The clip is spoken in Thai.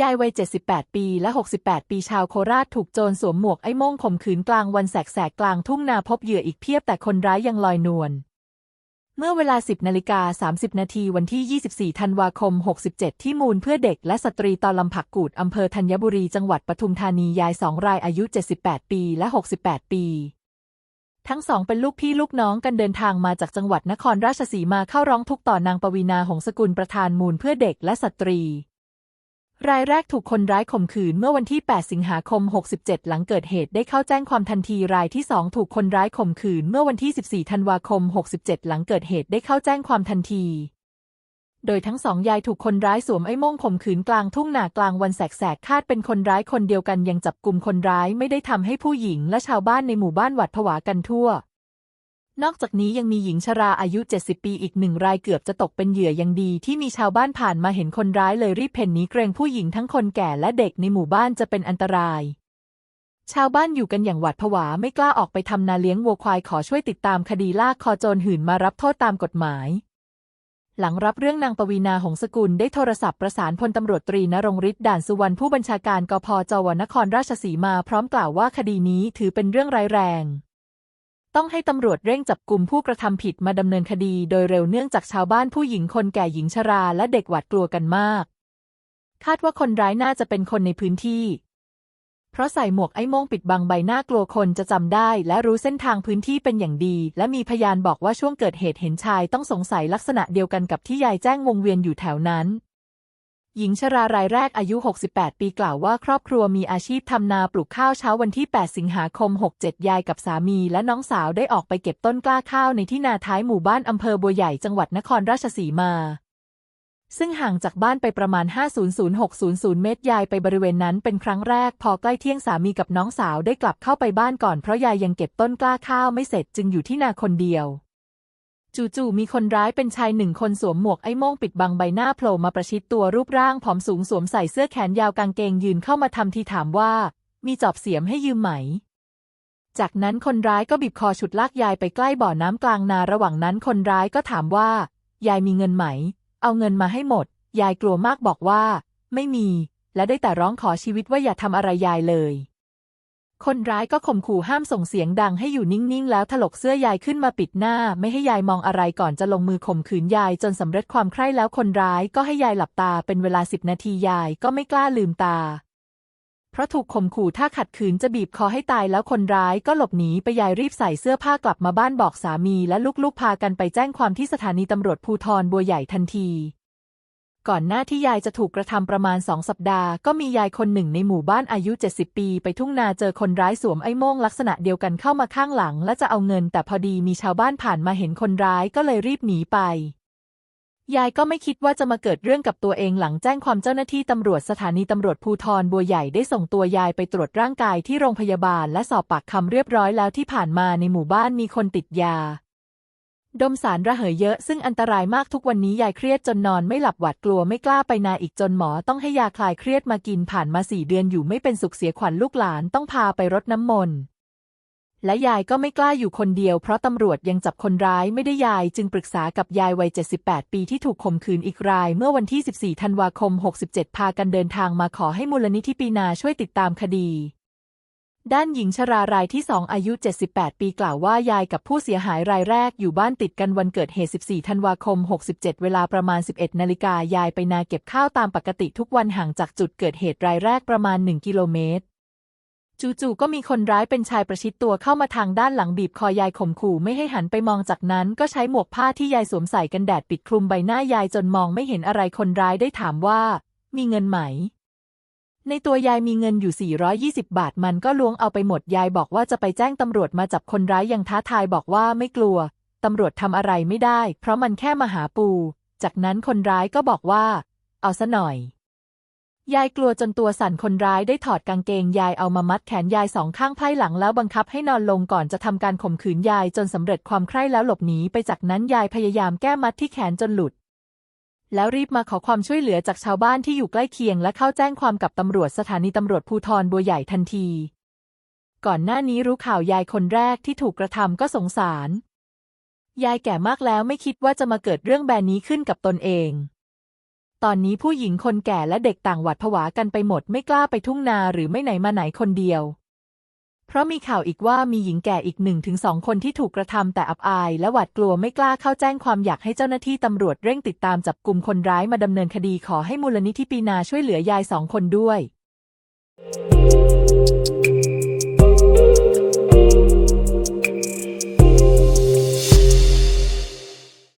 ยายวัย 78 ปีและ 68 ปีชาวโคราชถูกโจรสวมหมวกไอ้ม่งข่มขืนกลางวันแสกๆ กลางทุ่งนาพบเหยื่ออีกเพียบแต่คนร้ายยังลอยนวล เมื่อเวลา 10นาฬิกา30 นาทีวันที่ 24 ธันวาคม 67 ที่มูลเพื่อเด็กและสตรีตอนลำผักกูดอำเภอธัญบุรีจังหวัดปทุมธานียายสองรายอายุ 78 ปีและ 68 ปีทั้งสองเป็นลูกพี่ลูกน้องกันเดินทางมาจากจังหวัดนครราชสีมาเข้าร้องทุกข์ต่อนางปวีนาหงสกุลประธานมูลเพื่อเด็กและสตรี รายแรกถูกคนร้ายข่มขืนเมื่อวันที่ 8 สิงหาคม 67 หลังเกิดเหตุได้เข้าแจ้งความทันที รายที่ 2 ถูกคนร้ายข่มขืนเมื่อวันที่ 14 ธันวาคม 67 หลังเกิดเหตุได้เข้าแจ้งความทันที โดยทั้งสองยายถูกคนร้ายสวมไอ้ม่งข่มขืนกลางทุ่งนากลางวันแสกๆ คาดเป็นคนร้ายคนเดียวกันยังจับกลุ่มคนร้ายไม่ได้ทำให้ผู้หญิงและชาวบ้านในหมู่บ้านหวาดผวากันทั่ว นอกจากนี้ยังมีหญิงชราอายุ 70 ปีอีกหนึ่งรายเกือบจะตกเป็นเหยื่อยังดีที่มีชาวบ้านผ่านมาเห็นคนร้ายเลยรีบเพ่นหนีเกรงผู้หญิงทั้งคนแก่และเด็กในหมู่บ้านจะเป็นอันตราย ชาวบ้านอยู่กันอย่างหวาดผวาไม่กล้าออกไปทำนาเลี้ยงวัวควายขอช่วยติดตามคดีลากคอโจรหื่นมารับโทษตามกฎหมาย หลังรับเรื่องนางปวีนาหงสกุลได้โทรศัพท์ประสานพลตำรวจตรีนรงฤทธิ์ด่านสุวรรณผู้บัญชาการกพจวนครราชสีมาพร้อมกล่าวว่าคดีนี้ถือเป็นเรื่องร้ายแรง ต้องให้ตำรวจเร่งจับกลุ่มผู้กระทำผิดมาดำเนินคดีโดยเร็วเนื่องจากชาวบ้านผู้หญิงคนแก่หญิงชราและเด็กหวาดกลัวกันมาก คาดว่าคนร้ายน่าจะเป็นคนในพื้นที่ เพราะใส่หมวกไอ้โม่งปิดบังใบหน้ากลัวคนจะจำได้ และรู้เส้นทางพื้นที่เป็นอย่างดี และมีพยานบอกว่าช่วงเกิดเหตุเห็นชายต้องสงสัยลักษณะเดียวกันกับที่ยายแจ้งวงเวียนอยู่แถวนั้น หญิงชรารายแรกอายุ 68 ปีกล่าวว่าครอบครัวมีอาชีพทำนาปลูกข้าวเช้าวันที่ 8 สิงหาคม 67 ยายกับสามีและน้องสาวได้ออกไปเก็บต้นกล้าข้าวในที่นาท้ายหมู่บ้านอำเภอบัวใหญ่จังหวัดนครราชสีมา ซึ่งห่างจากบ้านไปประมาณ 500-600 เมตรยายไปบริเวณนั้นเป็นครั้งแรก พอใกล้เที่ยงสามีกับน้องสาวได้กลับเข้าไปบ้านก่อนเพราะยายยังเก็บต้นกล้าข้าวไม่เสร็จจึงอยู่ที่นาคนเดียว จู่ๆมีคนร้ายเป็นชายหนึ่งคนสวมหมวกไอ้โม่งปิดบังใบหน้าโผล่มาประชิดตัวรูปร่างผอมสูงสวมใส่เสื้อแขนยาวกางเกงยืนเข้ามาทำทีถามว่า มีจอบเสียมให้ยืมไหม จากนั้นคนร้ายก็บีบคอฉุดลากยายไปใกล้บ่อน้ำกลางนาระหว่างนั้นคนร้ายก็ถามว่า ยายมีเงินไหม เอาเงินมาให้หมด ยายกลัวมากบอกว่า ไม่มี และได้แต่ร้องขอชีวิตว่าอย่าทำอะไรยายเลย คนร้ายก็ข่มขู่ห้ามส่งเสียงดังให้อยู่นิ่งๆ แล้วถลกเสื้อยายขึ้นมาปิดหน้า ไม่ให้ยายมองอะไรก่อนจะลงมือข่มขืนยายจนสำเร็จความใคร่แล้วคนร้ายก็ให้ยายหลับตาเป็นเวลาสิบนาทียายก็ไม่กล้าลืมตา เพราะถูกข่มขู่ถ้าขัดขืนจะบีบคอให้ตายแล้วคนร้ายก็หลบหนีไปยายรีบใส่เสื้อผ้ากลับมาบ้านบอกสามีและลูกๆพากันไปแจ้งความที่สถานีตำรวจภูธรบัวใหญ่ทันที ก่อนหน้าที่ยายจะถูกกระทำประมาณสองสัปดาห์ ก็มียายคนหนึ่งในหมู่บ้านอายุ 70 ปี ไปทุ่งนาเจอคนร้ายสวมไอ้โม่งลักษณะเดียวกันเข้ามาข้างหลัง และจะเอาเงิน แต่พอดีมีชาวบ้านผ่านมาเห็นคนร้ายก็เลยรีบหนีไปยายก็ไม่คิดว่าจะมาเกิดเรื่องกับตัวเองหลังแจ้งความเจ้าหน้าที่ตำรวจสถานีตำรวจภูธรบัวใหญ่ได้ส่งตัวยายไปตรวจร่างกายที่โรงพยาบาลและสอบปากคำเรียบร้อยแล้วที่ผ่านมาในหมู่บ้านมีคนติดยา ดมสารระเหยเยอะซึ่งอันตรายมากทุกวันนี้ยายเครียดจนนอนไม่หลับหวาดกลัวไม่กล้าไปนาอีกจนหมอต้องให้ยาคลายเครียดมากินผ่านมาสี่เดือนอยู่ไม่เป็นสุขเสียขวัญลูกหลานต้องพาไปรดน้ำมนต์และยายก็ไม่กล้าอยู่คนเดียวเพราะตำรวจยังจับคนร้ายไม่ได้ยายจึงปรึกษากับยายวัย 78 ปีที่ถูกข่มขืนอีกราย เมื่อวันที่ 14 ธันวาคม 67 พากันเดินทางมาขอให้มูลนิธิปีนาช่วยติดตามคดี ด้านหญิงชรารายที่สองอายุ 78 ปีกล่าวว่ายายกับผู้เสียหายรายแรกอยู่บ้านติดกันวันเกิดเหตุ 14 ธันวาคม 67 เวลาประมาณ 11 นาฬิกายายไปนาเก็บข้าวตามปกติทุกวันห่างจากจุดเกิดเหตุรายแรกประมาณ 1 กิโลเมตรจู่ๆก็มีคนร้ายเป็นชายประชิดตัวเข้ามาทางด้านหลังบีบคอยายข่มขู่ไม่ให้หันไปมองจากนั้นก็ใช้หมวกผ้าที่ยายสวมใส่กันแดดปิดคลุมใบหน้ายายจนมองไม่เห็นอะไรคนร้ายได้ถามว่า มีเงินไหม ในตัวยายมีเงินอยู่ 420 บาทมันก็ล้วงเอาไปหมดยายบอกว่าจะไปแจ้งตำรวจมาจับคนร้ายยังท้าทายบอกว่าไม่กลัว ตำรวจทำอะไรไม่ได้ เพราะมันแค่มาหาปู จากนั้นคนร้ายก็บอกว่า เอาซะหน่อย ยายกลัวจนตัวสั่นคนร้ายได้ถอดกางเกงยายเอามามัดแขนยายสองข้างไพ่หลังแล้วบังคับให้นอนลงก่อนจะทำการข่มขืนยายจนสำเร็จความใคร่แล้วหลบหนีไปจากนั้นยายพยายามแก้มัดที่แขนจนหลุด แล้วรีบมาขอความช่วยเหลือจากชาวบ้านที่อยู่ใกล้เคียงและเข้าแจ้งความกับตำรวจสถานีตำรวจภูธรบัวใหญ่ทันที ก่อนหน้านี้รู้ข่าวยายคนแรกที่ถูกกระทำก็สงสาร ยายแก่มากแล้วไม่คิดว่าจะมาเกิดเรื่องแบบนี้ขึ้นกับตนเอง ตอนนี้ผู้หญิงคนแก่และเด็กต่างหวาดผวากันไปหมดไม่กล้าไปทุ่งนาหรือไม่ไหนมาไหนคนเดียว เพราะมีข่าวอีกว่ามีหญิงแก่อีกหนึ่งถึงสองคนที่ถูกกระทำแต่อับอาย และหวาดกลัวไม่กล้าเข้าแจ้งความอยากให้เจ้าหน้าที่ตำรวจเร่งติดตามจับกลุ่มคนร้ายมาดำเนินคดีขอให้มูลนิธิปีนาช่วยเหลือยายสองคนด้วย